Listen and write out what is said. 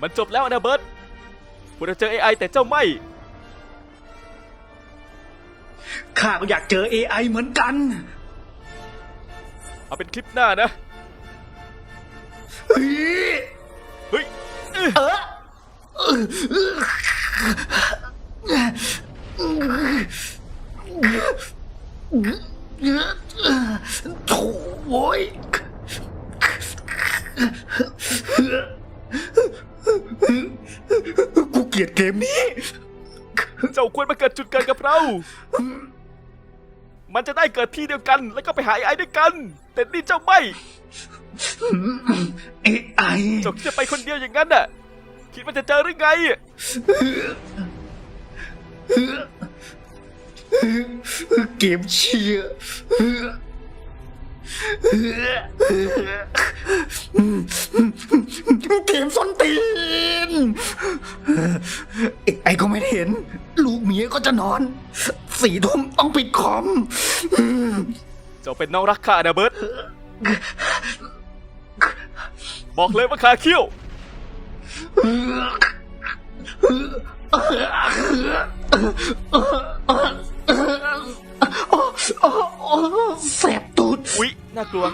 มันจบแล้วนะเบิร์ตกูจะเจอ AI แต่เจ้าไม่ ข้าก็อยากเจอ AI เหมือนกัน เอาเป็นคลิปหน้านะ เฮ้ย เฮ้ย เออโถ่โว้ย กูเก ลียดเกมนี้ เจ้าควรมาเกิดจุดเกิดกับเรา มันจะได้เกิดที่เดียวกัน แล้วก็ไปหา AI ด้วยกัน แต่นี่เจ้าไม่ AI เจ้าคิดจะไปคนเดียวอย่างนั้นน่ะ คิดว่าจะเจอหรือไง เกมเชียร์เกมส้นตีน ไอ้ก็ไม่เห็น ลูกเมียก็จะนอน สี่ทุ่มต้องปิดคอมเจ้าเป็นน้องรักข้านะเบิร์ตบอกเลยว่าขาเขี้ยวแสบตูดอุ๊ย น่ากลัว